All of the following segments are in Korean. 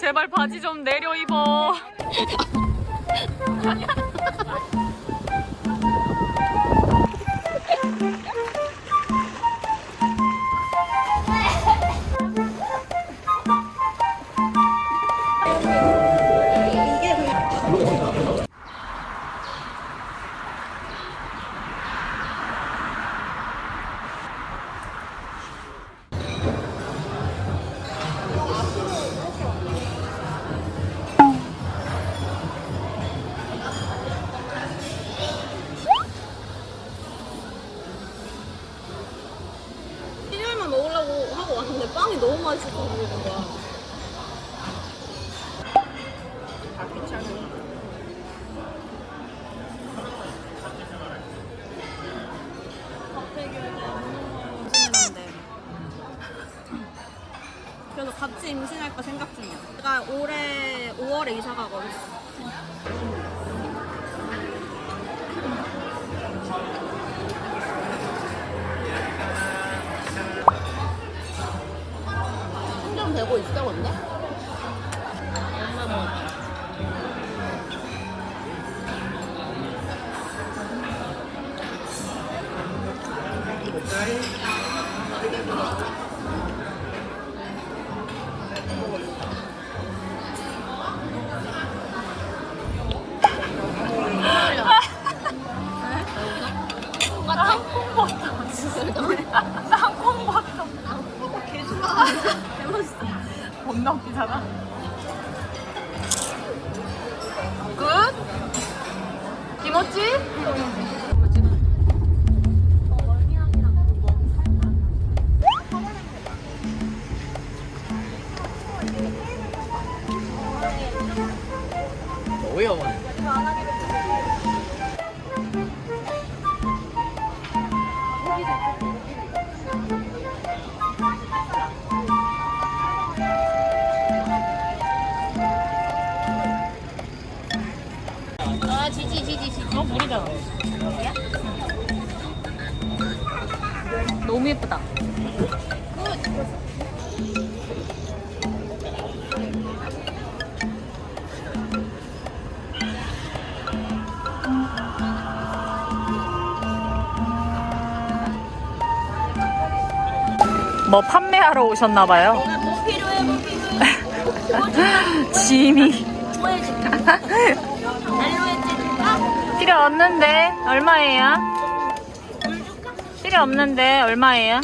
제발 바지 좀 내려 입어. 땅콩버터. 겁나 웃기잖아. 아 지지 지지 지지. 어, 물이잖아. 너무 예쁘다. 뭐 판매하러 오셨나봐요. 뭐 필요해 뭐 필요해. 짐이 필요 없는데 얼마예요? 필요 없는데 얼마예요?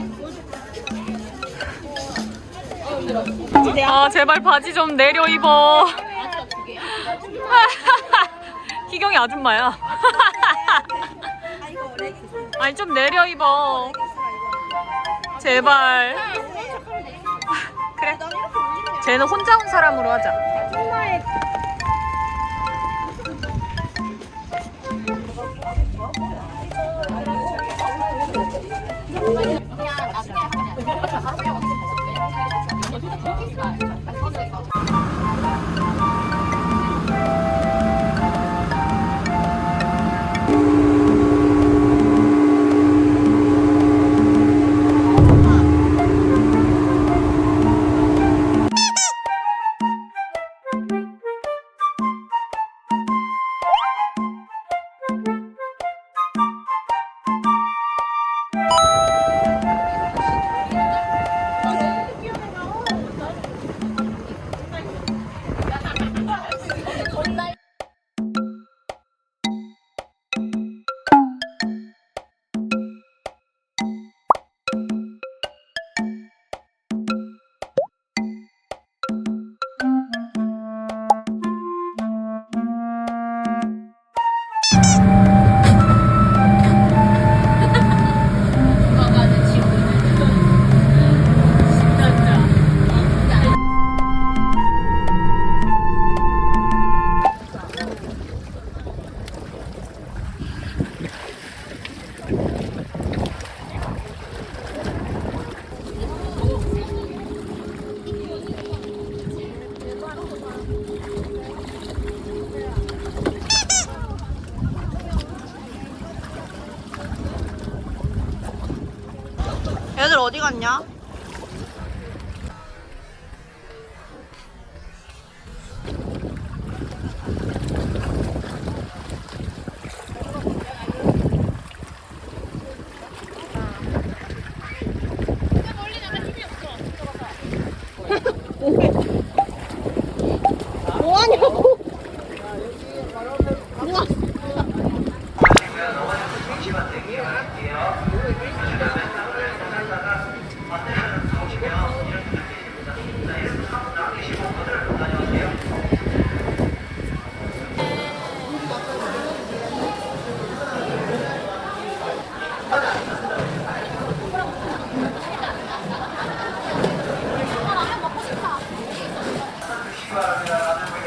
아 제발 바지 좀 내려 입어. 희경이 아줌마야. 아니 좀 내려 입어. 제발. 그래. 쟤는 혼자 온 사람으로 하자. 我小孩儿，我自己准备，他猜他准备，我觉得肯定是在，反正他是。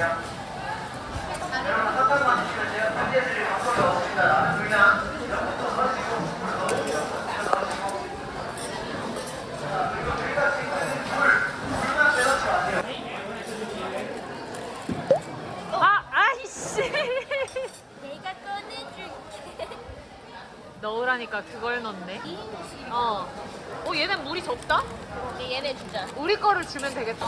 아, 넣으라니까 그걸 넣네. 어. 어, 얘는 물이 적다? 우리 얘네 주자. 우리 거를 주면 되겠다.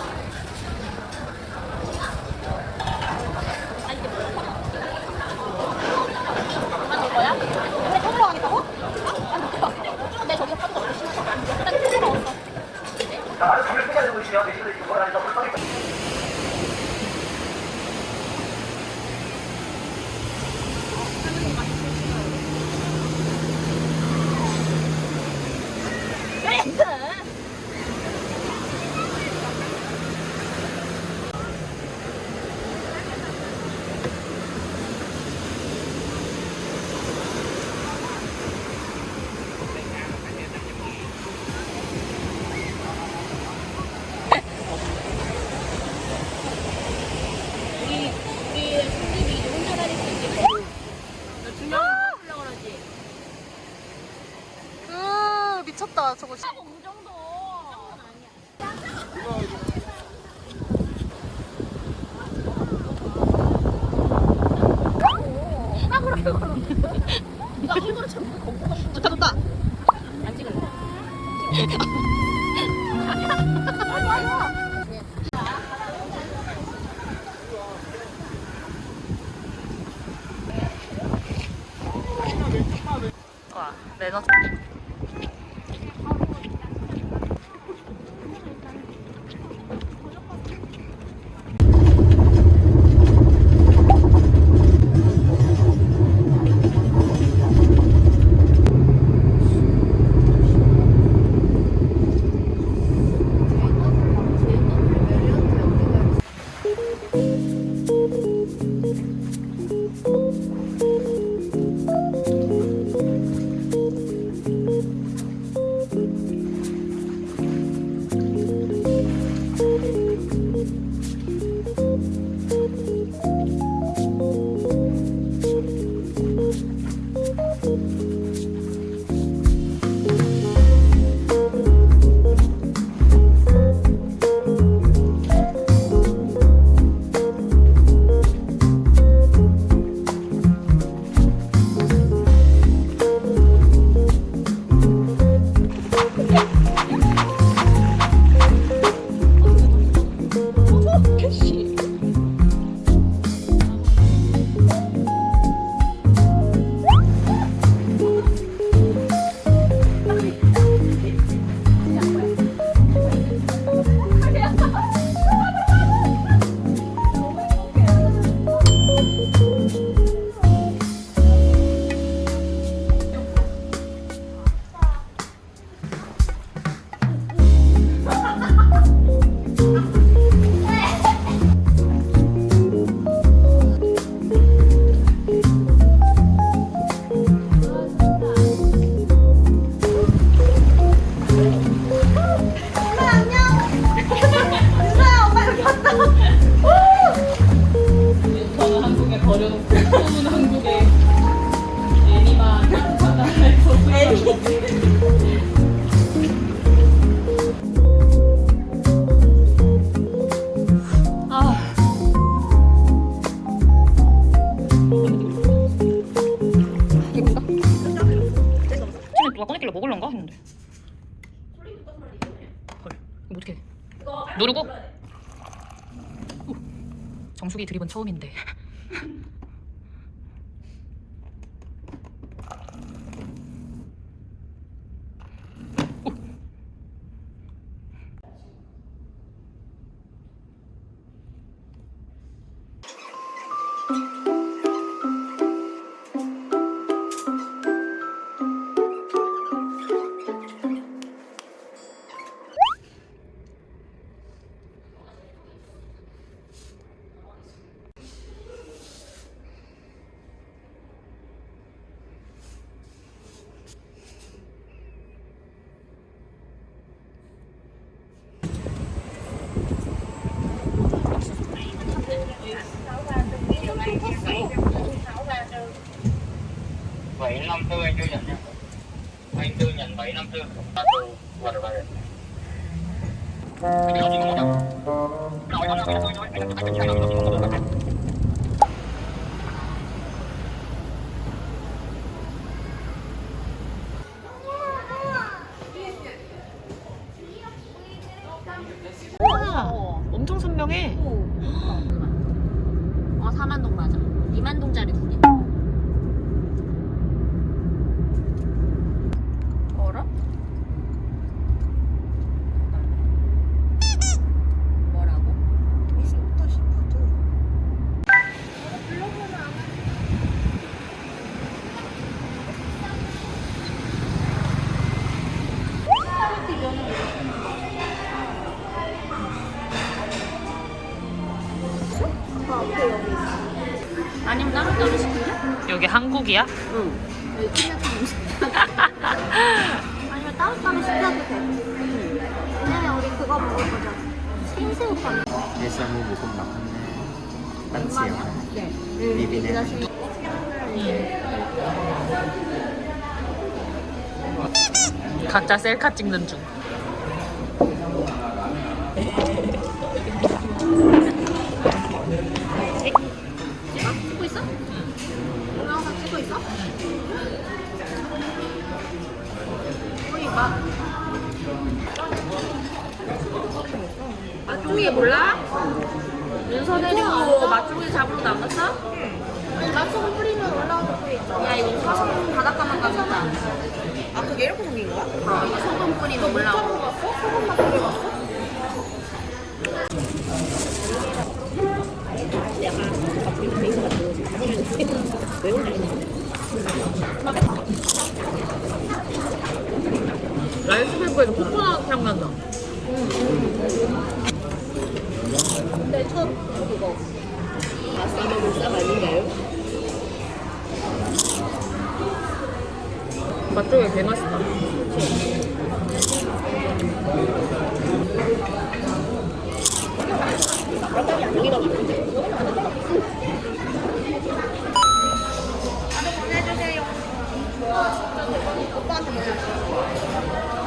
거야? 근데 저거 하겠다고? 아, 근데 저기 파도 너무 심했어. 일단 크게 넣었어. 우리 우리 손님이 이제 혼자 다닐 수 있게 나두 명이 하려고 그러지. 으 미쳤다 저거. 씨. 하고 그 정도. 그 정도는 아니야. 아 그렇게 걸어. 이거 일부러 참 걷고 좋다 좋다. 안 찍을래. 와 매너. 누가 꺼냈길래 먹을런가 했는데. 헐, 이거 어떻게? 누르고? 오, 정수기 드립은 처음인데. năm tư anh tư nhận nha. Anh tư nhận mấy năm tư? Ra tù quật vào 여기 키네탄 음식. 아니면 따로 따로 시켜도 돼. 왜냐면 우리 그거 먹을 거잖아. 생새우탕. Pansiyo. 네. Bibili. 각자 셀카 찍는 중.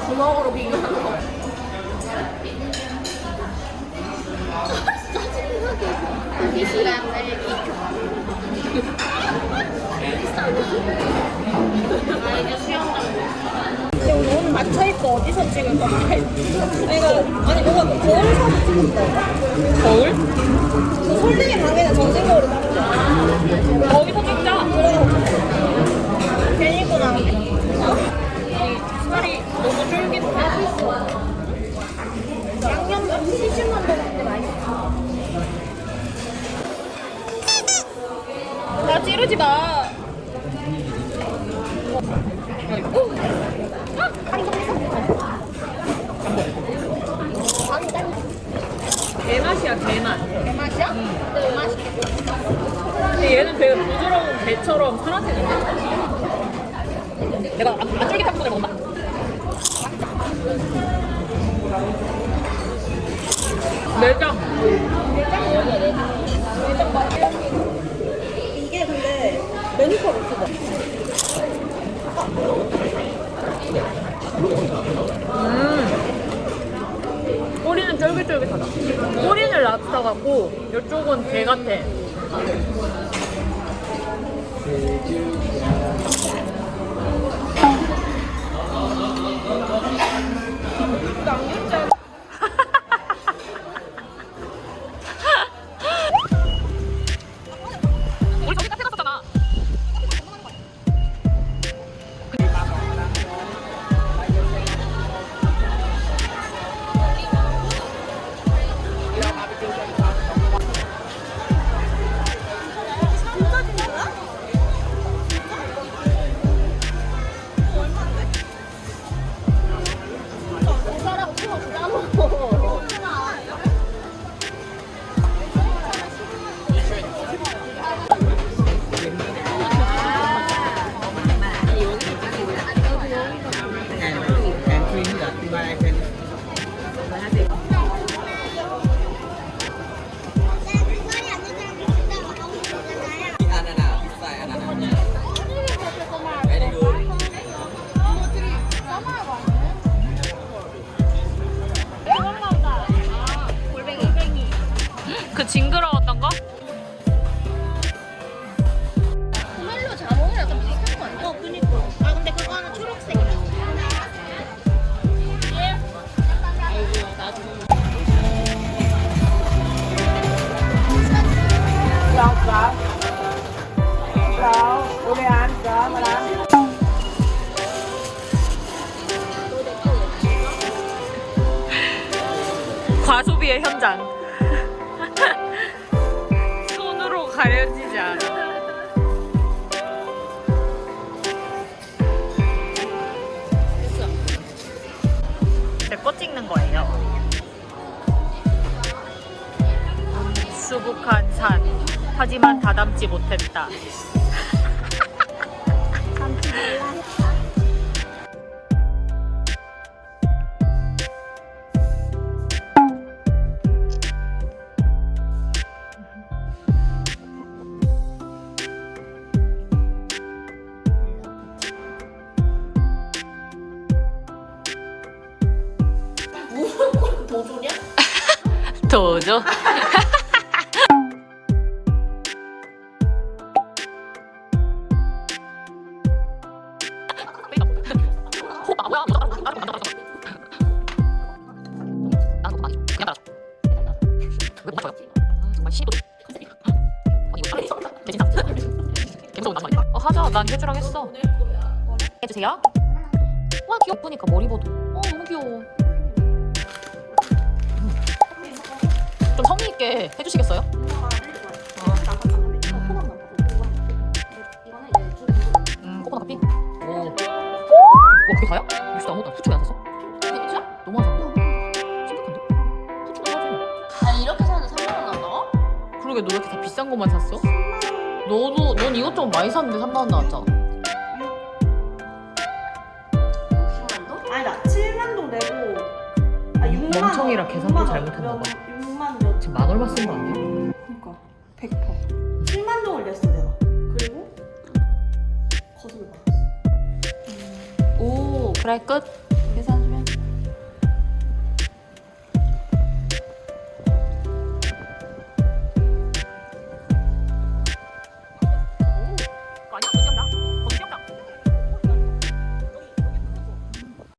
주먹으로 비교하는 거이 시간을 익혀 아 이제 수영장 근데 우리 오늘 맞춰 입고 어디서 찍을 건데? 아니, 그러니까, 아니 뭔가 그 거울사서 찍는다. 거울? 그 솔직히 찍자. 괜히 입고. 너무 쫄깃해. 양념 시즈만 먹는데 맛있어. 나 찌르지 마. 개맛이야, 개맛. 개맛이야? 네, 맛있겠다. 근데 얘는 되게 부드러운 게처럼 살아지는데? 내가 안, 안 쫄깃한 부분을 먹나? 내장. 이게 근데 메뉴판 없어. 음. 꼬리는 쫄깃쫄깃하다. 꼬리는 랍스터 같고, 이쪽은 게 같아. 우 소비의 현장. 손으로 가려지지 않아. 제거 찍는 거예요. 수북한 산. 하지만 다 담지 못했다. 도저. 어, 하자. 난 해주랑 했어. 해주세요. 와 귀여우니까 머리보도. 어 너무 귀여워. 좀 성의 있게 해주시겠어요? 음, 코코넛 커피? 오. 와, 그게 다야? 역시 아무것도 안- 후추 왜안 샀어? 후추야? 너무 하잖아. 심각한데? 후추 너무 하잖아. 아 이렇게 사는 3만 원 나와? 그러게 너 왜 이렇게 다 비싼 것만 샀어? 너도 넌 이것저것 많이 샀는데 3만 원 나왔잖아. 아니다 7만 동 내고 아 6만 멍청이라 계산도 잘못했나 봐. 6만 몇 지금 만 얼마 쓴 거 아니야? 그러니까 100% 7만 동을 냈어 내가 그리고 거슬러 받았어 오 그래 끝.